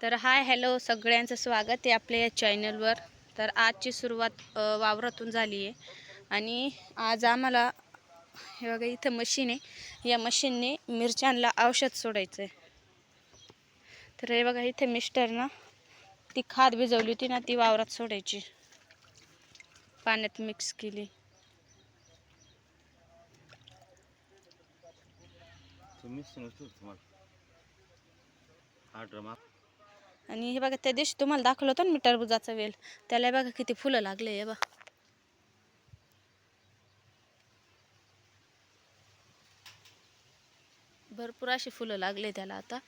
तर hi hello सगळ्यांचं स्वागत आहे आपल्या या चॅनलवर. तर आजची सुरुवात वावरातून झाली आहे. आणि आज आम्हाला हे बघा इथं मशीन आहे. या मशीनने मिरच्यांना औषध सोडायचं आहे तर हे बघा इथे मिस्टर ना ती खाद भिजवली होती ना ती वावरात सोडायची. पाण्यात मिक्स केली. तुम्हीच नसतो तुम्हाला हा ड्रमा आणि हे बघा त्या दिवशी तुम्हाला दाखवलं होतं ना मी टरबुजाचा वेल. त्याला हे बघा किती फुलं लागले हे बघा. भरपूर अशी फुलं लागले त्याला आता.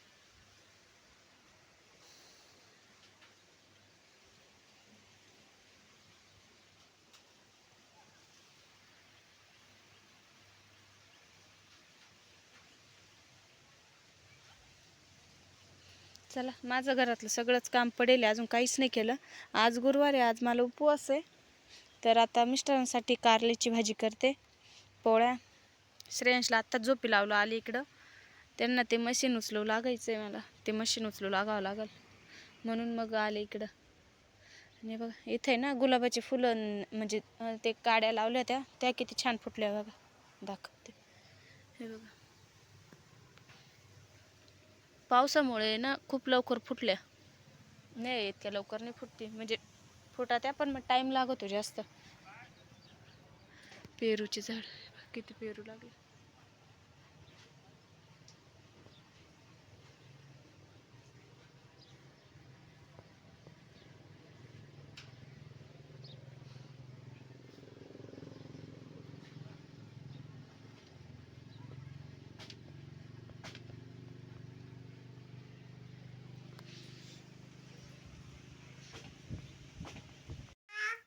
चला माझं घरातलं सगळंच काम पडेल आहे, अजून काहीच नाही केलं. आज गुरुवार आहे आज मला उपवास आहे. तर आता मिस्टरांसाठी कारल्याची भाजी करते. पोळ्या. श्रेयांशला आत्ताच झोपी लावलं आली इकडं. त्यांना ते मशीन उचलू लागायचं आहे मला. ते मशीन उचलू लागावं लागल. म्हणून मग आले इकडं. आणि बघा इथे ना गुलाबाचे फुलं म्हणजे ते काड्या लावल्या त्या त्या किती छान फुटल्या बघा. दाखवते. हे बघा. पावसामुळे ना खूप लवकर फुटल्या. नाही इतक्या लवकर नाही फुटते. म्हणजे फुटा त्या पण मग टाईम लागतो जास्त. पेरूचे झाड. किती पेरू लागले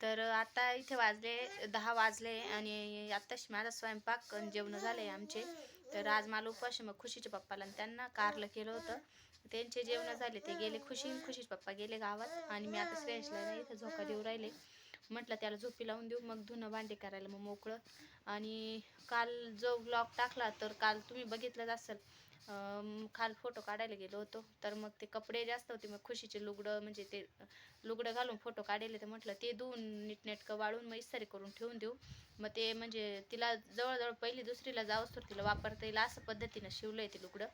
तर आता इथे वाजले दहा वाजले आणि आत्ताच माझा स्वयंपाक जेवण झाले आमचे. तर आज मला उपवास मग खुशीच्या पप्पाला आणि त्यांना कारलं केलं होतं. त्यांचे जेवण झाले ते गेले खुशी खुशीचे पप्पा गेले गावात आणि मी आता श्रेयसला नाही इथं झोका देऊ राहिले. म्हटलं त्याला झोपी लावून देऊ मग धुणं भांडे करायला मग मोकळं. आणि काल जो ब्लॉग टाकला तर काल तुम्ही बघितलंच असेल. खाल फोटो काढायला गेलो होतो. तर मग ते कपडे जास्त होते मग खुशीचे लुगडं म्हणजे ते लुगडं घालून फोटो काढले तर म्हटलं ते धुवून नीटनेटकं वाळून मग इस्तारी करून ठेवून देऊ. मग ते म्हणजे तिला जवळजवळ पहिली दुसरीला जावंच तर तिला वापरता येईल असं पद्धतीनं शिवलं आहे ते लुगडं.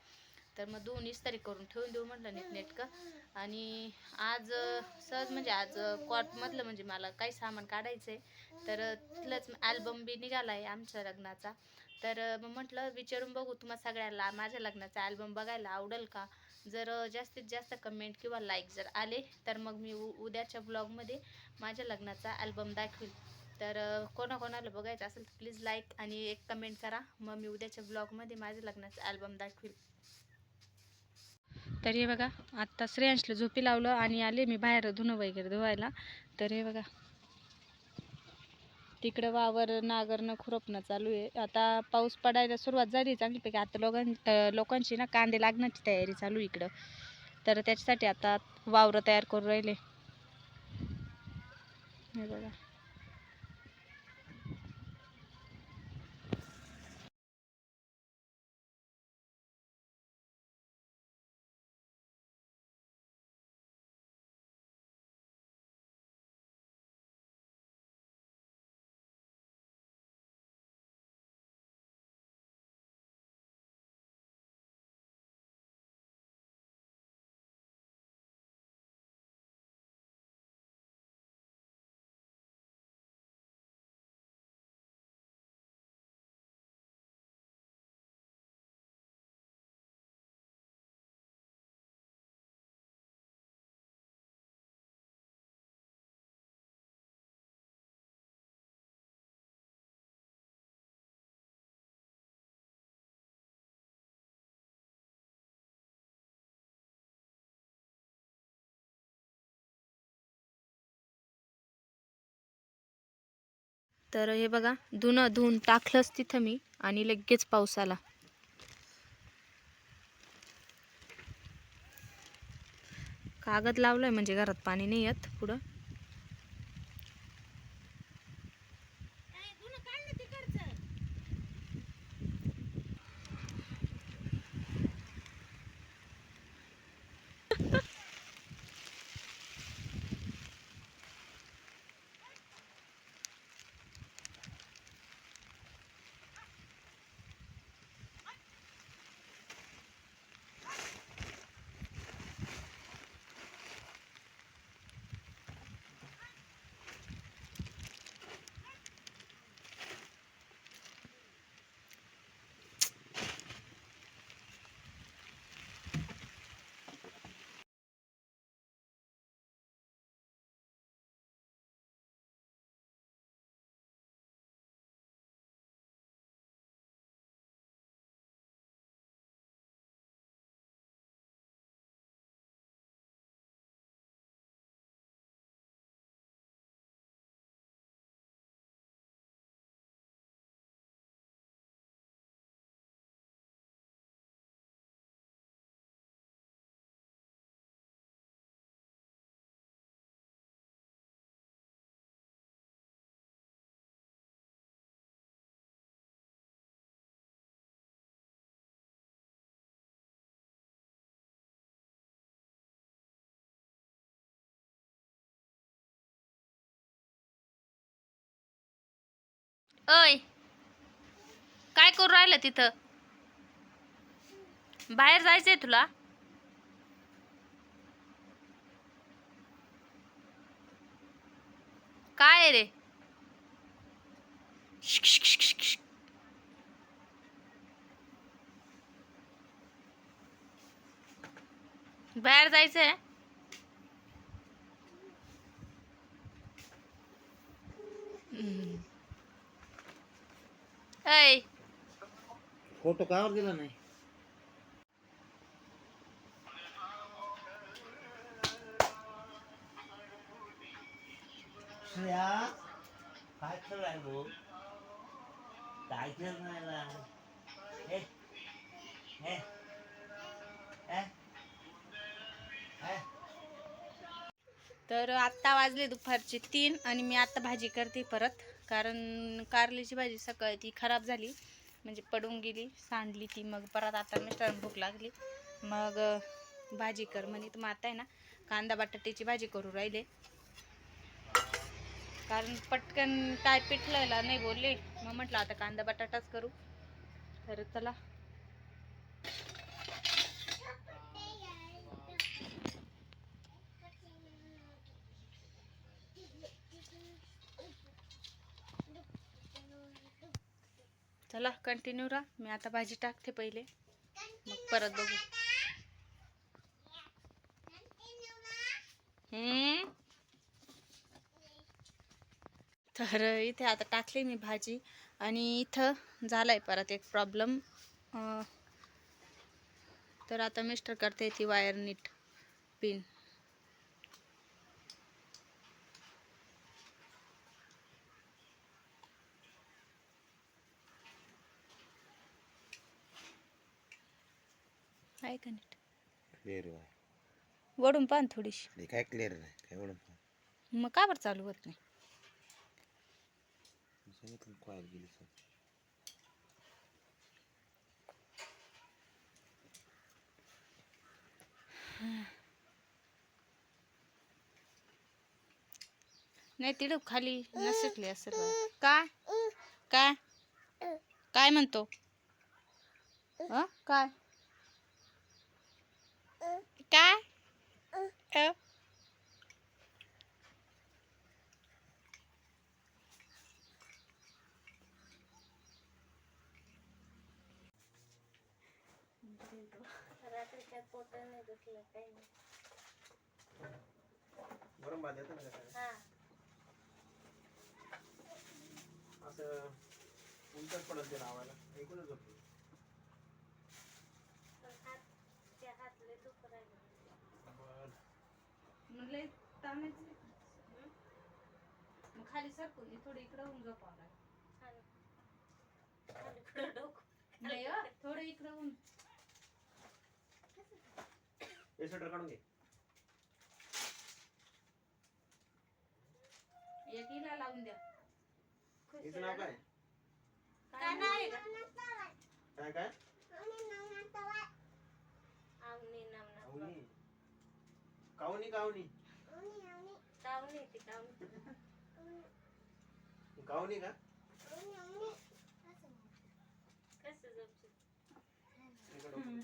तर मग धुवून इस्तारी करून ठेवून देऊ म्हटलं नीटनेटकं. आणि आज सहज म्हणजे आज कॉटमधलं म्हणजे मला काही सामान काढायचं आहे तर तिथलंच अल्बम बी निघाला आहे आमच्या लग्नाचा. तर मग म्हटलं विचारून बघू तुम्हा सगळ्यांना माझ्या लग्नाचा ॲल्बम बघायला आवडेल का? जर जास्तीत जास्त कमेंट किंवा लाईक जर आले तर मग मी उ उद्याच्या ब्लॉगमध्ये माझ्या लग्नाचा ॲल्बम दाखवेल तर कोणाकोणाला बघायचं असेल तर प्लीज लाईक आणि एक कमेंट करा. मग मी उद्याच्या ब्लॉगमध्ये माझ्या लग्नाचा ॲल्बम दाखवेल तर हे बघा आत्ता श्रेयांशला झोपी लावलं आणि आले मी बाहेर धुणं वगैरे धुवायला. तर हे बघा तिकडं वावर नागरणं खुरपणं चालू आहे. आता पाऊस पडायला सुरुवात झाली चांगलीपैकी आता लोकां लोकांची ना कांदे लागण्याची तयारी चालू आहे इकडं. तर त्याच्यासाठी आता वावरं तयार करून राहिले. हे बघा. तर हे बघा धुणं धुवून टाकलंच तिथं मी आणि लगेच पाऊस आला. कागद आहे म्हणजे घरात पाणी नाही येत पुढं. अय काय करू राहिलं तिथं? बाहेर जायचंय तुला? काय रे? बाहेर जायचंय? ऐ. फोटो कावर दिला नाही. श्रेया काय खेळ आहे भाऊ? काय खेळ नाही हे हे हे हे. तर आत्ता वाजले दुपारचे तीन आणि मी आत्ता भाजी करते परत. कारण कारल्याची भाजी सकाळी ती खराब झाली म्हणजे पडून गेली सांडली ती मग परत आता मिस्टरांना भूक लागली. मग भाजी कर म्हणे. तर मग आता आहे ना कांदा बटाट्याची भाजी करू राहिले. कारण पटकन काय पिठलं नाही बोलले. मग म्हटलं आता कांदा बटाटाच करू. तर चला चला कंटिन्यू राहा. मी आता भाजी टाकते पहिले. मग परत बघू. हम्म. तर इथे आता टाकली मी भाजी आणि इथं झालाय परत एक प्रॉब्लेम तर आता मिस्टर करते ती वायर नीट पिन आहे का नीट क्लिअर आहे. वडून पान थोडीशी. हे काय क्लिअर नाही काय एवढं मग का बरं चालू होत नाही? सांगितलं कॉयल गेली सर नाही तिडं खाली नसटली असं काय? काय? काय म्हणतो? अं? काय? अं? गरम भात येतं ना का असं उलटच पडत ते लावायला. ऐकूनच झोपतो बरं. म्हणलं ताणायचं? मग खाली सरकून ये, थोडं इकडं होऊन झोपावं लागेल नाही हो, थोडं इकडं होऊन. हे स्वेटर काढून घे. एक हिला लावून द्या. हिचं नाव काय? काय नाही काय काय? कावनी कावनी कावनी कावनी का इकडं बघ.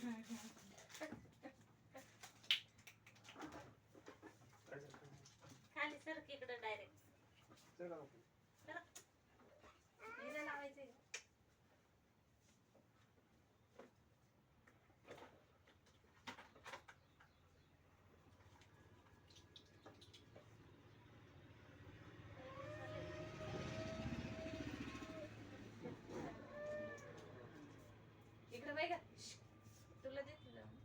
काय झालं? खाली सरक इकडं डायरेक्ट चल का नको? हिला लावायचंय इकडं बाई का तुला देते लावून.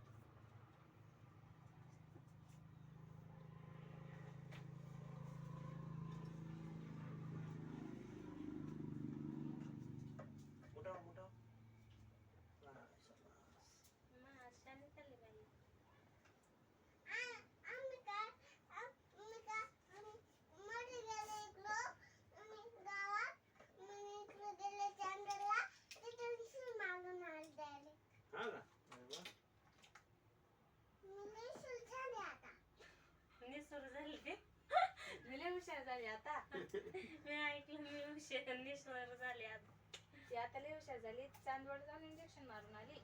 हुशार झाली आता मी ऐकलं मी हुशार निश्वर झाले आता ती आता हुशार झाली चांदवड जाऊन इंजेक्शन मारून आली.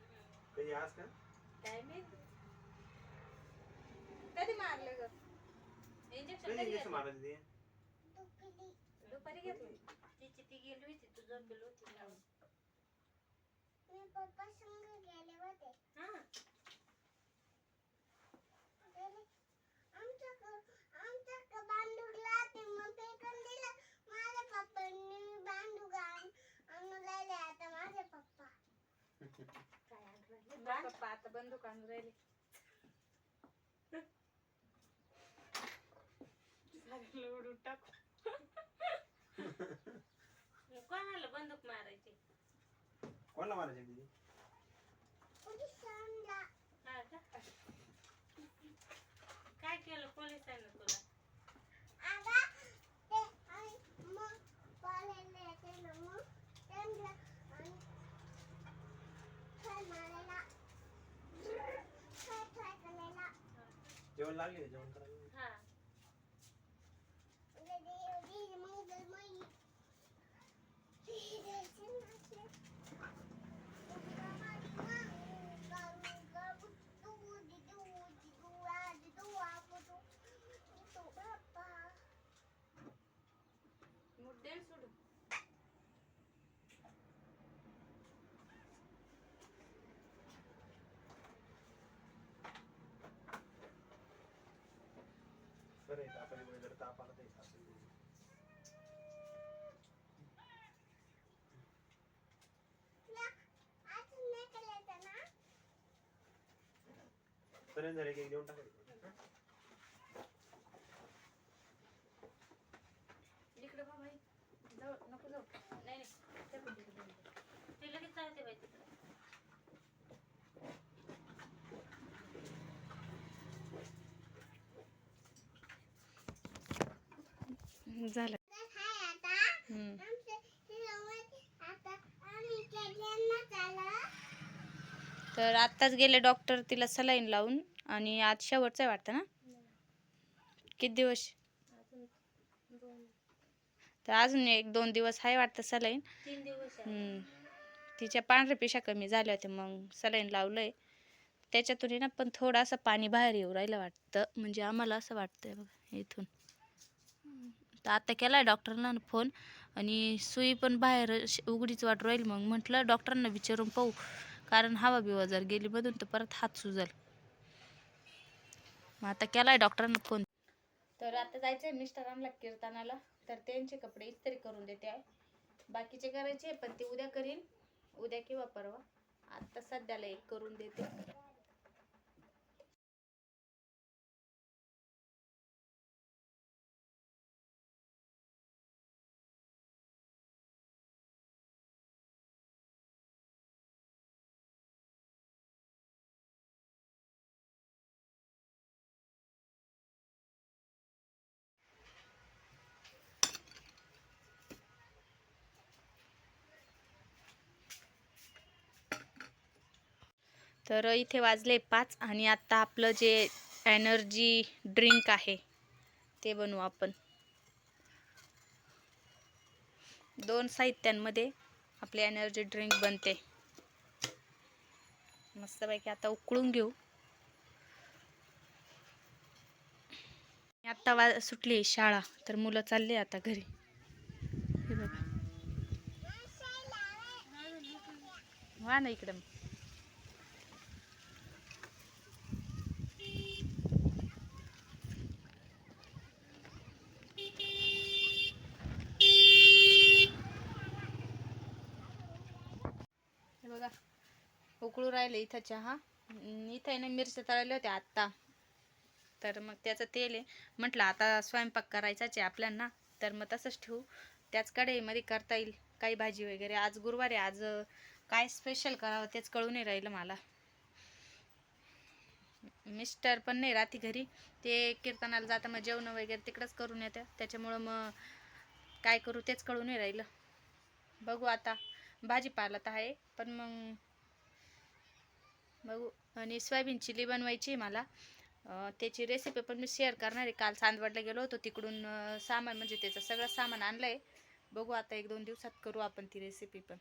कधी आज का? काय माहीत? कधी मारलं ग? इंजेक्शन कधी कधी इंजेक्शन घेतलं? मारायचं ते दुपारी घेतलं. तिची ती गेली होती तू झोपेल होती. ना. मी पप्पा संग गेले होते. हा. आमच्या आमच्या बांधूला ते मग पेकन दिलं. माझ्या पप्पांनी बांधू आण आणून राहिले आता माझे पप्पा काय आणलं राहिलं? माझे पप्पा आता बंदूक आणून राहिले. सगळं उडून टाकू. कोणाला बंदूक मारायची? कोणाला मारायचं पोलिसांना. हा का? काय केलं पोलिसांनी तुला आगा ते आणि मग कॉलेजला येते ना मग त्यांना आणि खेळ मारायला खेळ खेळ करायला जेवण लागले का जेवण करायला हा दीदी मग मग मुद्दे सोडू बरं आहे आपण इकडे जर ताप आला तर असं पर्यंत झाले की देऊन टाकायचं इकडे बघ बाई. जाऊ नको जाऊ. नाही नाही. ते पण तिकडे जाऊ दे. ते लगेच चालते बाई तिकडे. झालं. तर आत्ताच गेले डॉक्टर तिला सलाईन लावून आणि आज शेवटचं आहे वाटतं ना? किती दिवस? तर अजून एक दोन दिवस आहे वाटतं सलाईन तिच्या पांढऱ्या पिशा कमी झाल्या होत्या मग सलाईन लावलंय. त्याच्यातून आहे ना पण थोडंसं पाणी बाहेर येऊ राहिलं वाटतं. म्हणजे आम्हाला असं वाटतंय बघा इथून. तर आता आहे डॉक्टरला फोन आणि सुई पण बाहेर अशी उघडीच वाट राहील मग म्हटलं डॉक्टरांना विचारून पाहू. कारण हवा बिवा जर गेली मधून तर परत हात सुजल. मग आता केला आहे डॉक्टरांना फोन. तर आता जायचंय मिस्टरांना कीर्तनाला. तर त्यांचे कपडे इस्त्री करून देते आहे. बाकीचे करायचे पण ते उद्या करीन. उद्या किंवा परवा. आता सध्याला एक करून देते. तर इथे वाजले पाच आणि आता आपलं जे एनर्जी ड्रिंक आहे ते बनवू आपण. दोन साहित्यांमध्ये आपले एनर्जी ड्रिंक बनते. मस्तपैकी आता उकळून घेऊ. आता वा सुटली शाळा तर मुलं चालली आता घरी. हे बघा. वा ना इकडं. बघा. उकळू राहिले इथं चहा. इथं आहे ना मिरच्या तळल्या होत्या आत्ता. तर मग त्याचं तेल आहे. म्हटलं आता स्वयंपाक करायचाच आहे आपल्यांना. तर मग तसंच ठेवू. त्याच कढईमध्ये करता येईल काही भाजी वगैरे. आज गुरुवार आहे. आज काय स्पेशल करावं तेच कळून नाही राहिलं मला. मिस्टर पण नाही राहते घरी. ते कीर्तनाला जाता मग जेवण वगैरे तिकडंच करून येत्या. त्याच्यामुळं मग काय करू तेच कळून नाही राहिलं. बघू आता. भाजीपाला तर आहे. पण मग बघू. आणि सोयाबीन चिली बनवायची आहे मला. त्याची रेसिपी पण मी शेअर करणार आहे. काल चांदवडला गेलो होतो. तिकडून सामान म्हणजे त्याचं सगळं सामान आणलंय. बघू आता एक दोन दिवसात करू आपण ती रेसिपी पण.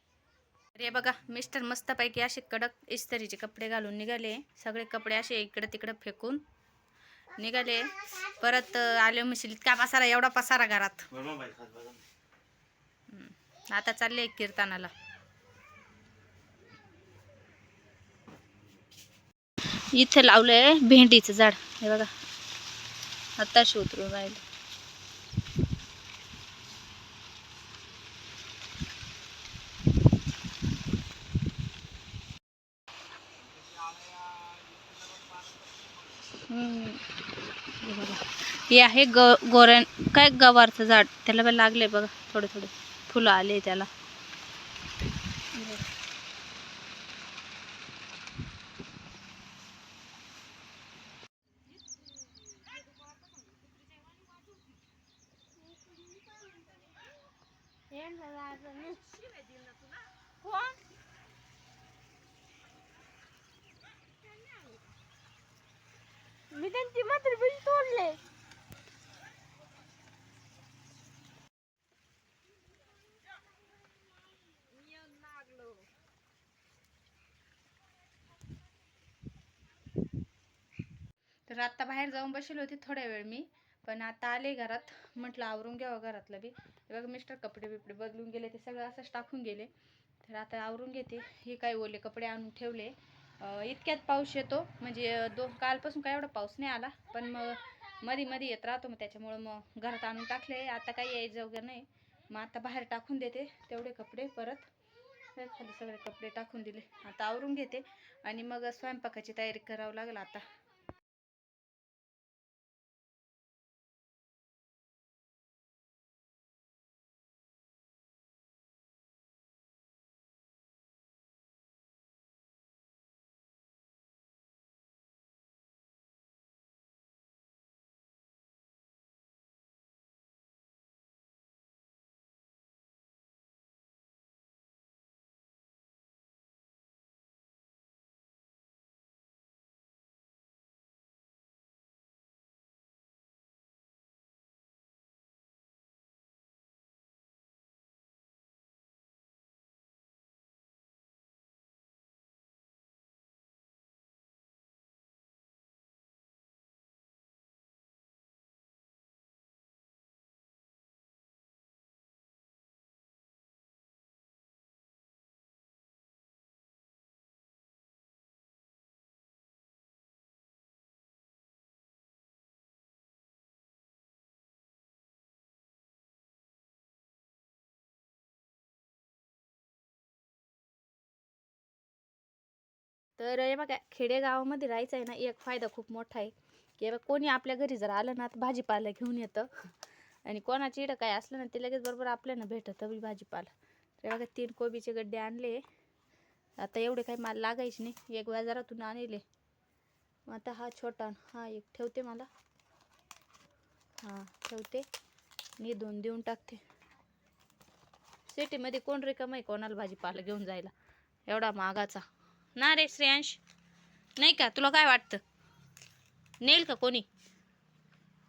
अरे बघा मिस्टर मस्तपैकी असे कडक इस्त्रीचे कपडे घालून निघाले. सगळे कपडे असे इकडं तिकडं फेकून निघाले. परत आले म्हणशील इतका पसारा एवढा पसारा घरात. आता चालले कीर्तनाला. इथे आहे भेंडीचं झाड. हे बघा. आत्ताशी उतरून राहिलं हे आहे ग गोऱ्या काय गवारचं झाड. त्याला लागले बघा. थोडे थोडे फुलं आले त्याला मी त्यांची मात्र तोडले. तर आता बाहेर जाऊन बसले होते थोड्या वेळ मी पण आता आले घरात. म्हटलं आवरून घ्यावं घरातलं बी. बघ बघा मिस्टर कपडे बिपडे बदलून गेले ते सगळं असंच टाकून गेले. तर आता आवरून घेते. हे काही ओले कपडे आणून ठेवले. इतक्यात पाऊस येतो. म्हणजे दो कालपासून काय एवढा पाऊस नाही आला. पण मग मध्ये मध्ये येत राहतो. मग त्याच्यामुळं मग घरात आणून टाकले. आता काही यायचं वगैरे नाही. मग आता बाहेर टाकून देते तेवढे कपडे परत. खाली सगळे कपडे टाकून दिले. आता आवरून घेते. आणि मग स्वयंपाकाची तयारी करावं लागेल आता. तर हे बघा खेडेगावामध्ये राहायचं आहे ना एक फायदा खूप मोठा आहे. की बघा, कोणी आपल्या घरी जर आलं ना तर भाजीपाला घेऊन येतं. आणि कोणाची इडं काय असलं ना ते लगेच बरोबर आपल्याला भेटतं बी भाजीपाला. तर बघा तीन कोबीचे गड्डे आणले. आता एवढे काही माल लागायचे नाही. एक बाजारातून आणले. मग आता हा छोटा हा एक ठेवते मला. हां ठेवते. मी दोन देऊन टाकते. सिटीमध्ये कोण रिकाम आहे कोणाला भाजीपाला घेऊन जायला? एवढा महागाचा ना रे श्रेयांश? नाही का? तुला काय वाटतं? नेल का कोणी?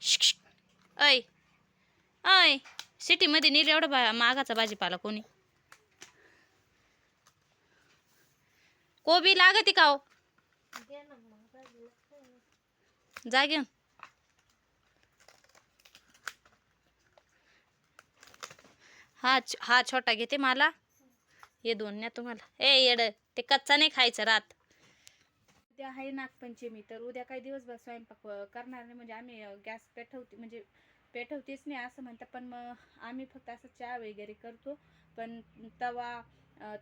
शिक, अय अय सिटीमध्ये नेल एवढा बा मागाचा भाजीपाला कोणी? कोबी लागते का हो? जा घेऊन. हा हा छोटा घेते मला. हे दोन ना तुम्हाला. ए येड. ते कच्चा नाही खायचं रात. उद्या आहे नागपंचमी तर उद्या काही दिवसभर स्वयंपाक करणार नाही. म्हणजे आम्ही गॅस पेटवते म्हणजे पेटवतेच नाही असं म्हणतात पण मग आम्ही फक्त असं चहा वगैरे करतो. पण तवा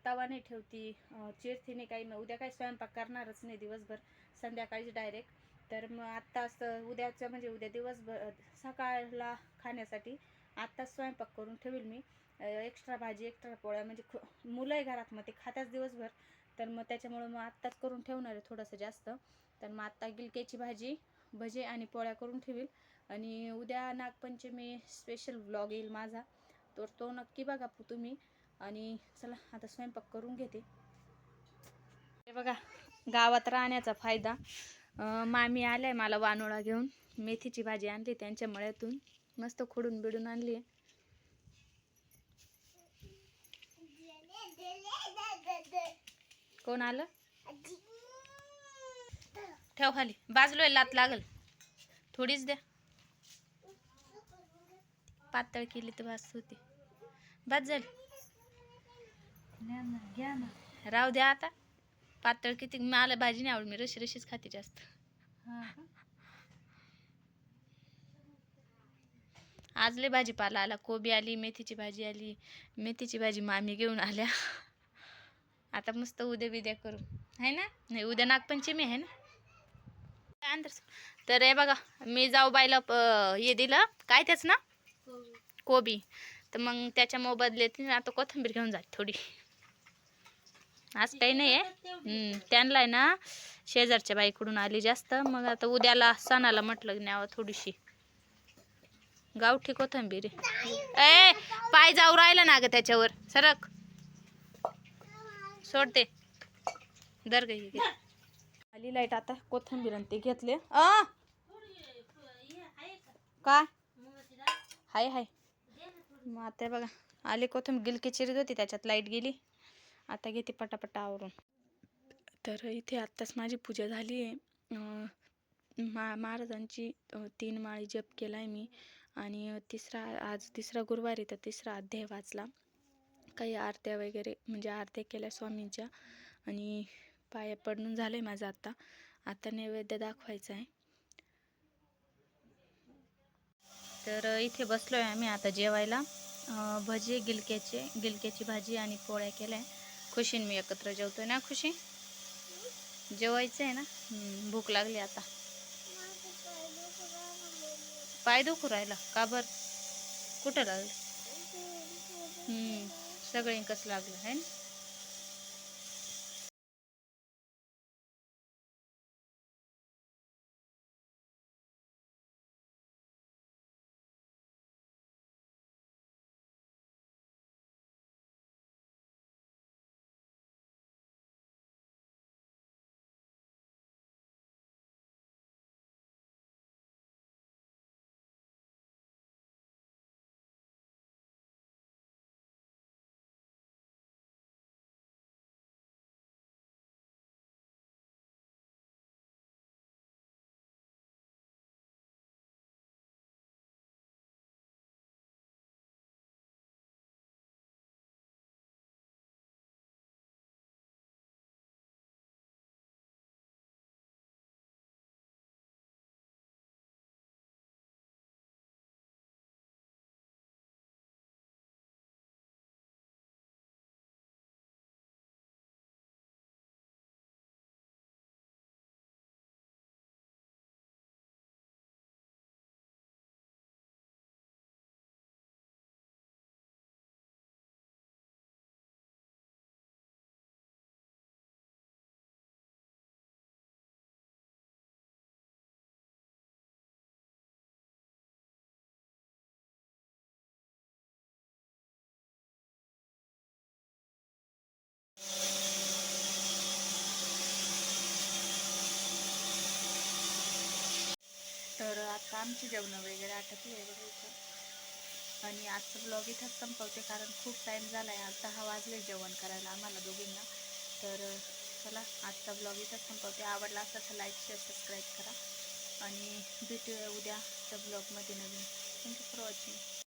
तवा नाही ठेवती अं, नाही काही. मग उद्या काही स्वयंपाक करणारच नाही दिवसभर संध्याकाळीच डायरेक्ट तर मग आत्ता असं उद्याचं म्हणजे उद्या दिवसभर सकाळला खाण्यासाठी आत्ताच स्वयंपाक करून ठेवेल मी. एक्स्ट्रा भाजी एक्स्ट्रा पोळ्या म्हणजे खू मुलं आहे घरात मग ते खात्याच दिवसभर. तर मग त्याच्यामुळं मग आत्ताच करून ठेवणार आहे थोडंसं जास्त. तर मग आत्ता गिलक्याची भाजी भजे आणि पोळ्या करून ठेवील. आणि उद्या नागपंचमी स्पेशल व्लॉग येईल माझा. तर तो नक्की बघा तुम्ही. आणि चला आता स्वयंपाक करून घेते. हे बघा गावात राहण्याचा फायदा. मामी आल्या मला वानोळा घेऊन. मेथीची भाजी आणली त्यांच्या मळ्यातून. मस्त खोडून बिडून आणली कोण आलं? ठेव खाली. बाजलो लात लागल. थोडीच द्या. पातळ केली तर भास होती. भात झाली. राहू द्या आता. पातळ किती मला भाजी नाही आवड मी रशी रशीच खाते जास्त. आज लय भाजीपाला आला. कोबी आली मेथीची भाजी आली. मेथीची भाजी मामी घेऊन आल्या. आता मस्त उद्या बिद्या करू. आहे ना? नाही उद्या नागपंचमी आहे ना? तर हे बघा मी जाऊ बाईला हे दिलं. काय त्याच ना कोबी. तर मग त्याच्या मोबदल्यात आता कोथिंबीर घेऊन जा थोडी. आज काही नाही आहे. हम्म, त्यांना आहे ना शेजारच्या बाईकडून आली जास्त. मग आता उद्याला सणाला म्हटलं न्यावं थोडीशी. गावठी कोथंबीर ए पाय जाऊ राहिला ना ग त्याच्यावर. सरक. सोडते. दर गई आली लाइट आता कोथंबीर आणि ते घेतले. आ काय? हाय हाय. मग आता बघा आली कोथंबीर गिलकी चिरीत होती त्याच्यात लाइट गेली. आता घेते पटापटा आवरून. तर इथे आत्ताच माझी पूजा झाली आहे. मा महाराजांची तीन माळी जप केला आहे मी. आणि तिसरा आज तिसरा गुरुवारी तर तिसरा अध्याय वाचला. काही आरत्या वगैरे म्हणजे आरत्या केल्या स्वामींच्या आणि पाया पडून झालं आहे माझं आता आता नैवेद्य दाखवायचा आहे. तर इथे बसलो आहे आम्ही आता जेवायला. भजी गिलक्याचे गिलक्याची भाजी आणि पोळ्या केल्या. आहे खुशीन मी एकत्र जेवतो ना खुशी? जेवायचं आहे ना भूक लागली आता. पाय दुखू राहिला. का बर? कुठं लागलं हम्म, सगळे कसं लागलं आहे ना? आमची जेवणं वगैरे आटपली आहे बघा इथं. आणि आजचं ब्लॉग इथंच संपवते कारण खूप टाईम झाला आहे आज दहा वाजले जेवण करायला आम्हाला दोघींना. तर चला आजचा ब्लॉग इथंच संपवते. आवडला असं तर लाईक शेअर सबस्क्राईब करा. आणि भेटूया उद्याच्या ब्लॉगमध्ये नवीन. Thank you for watching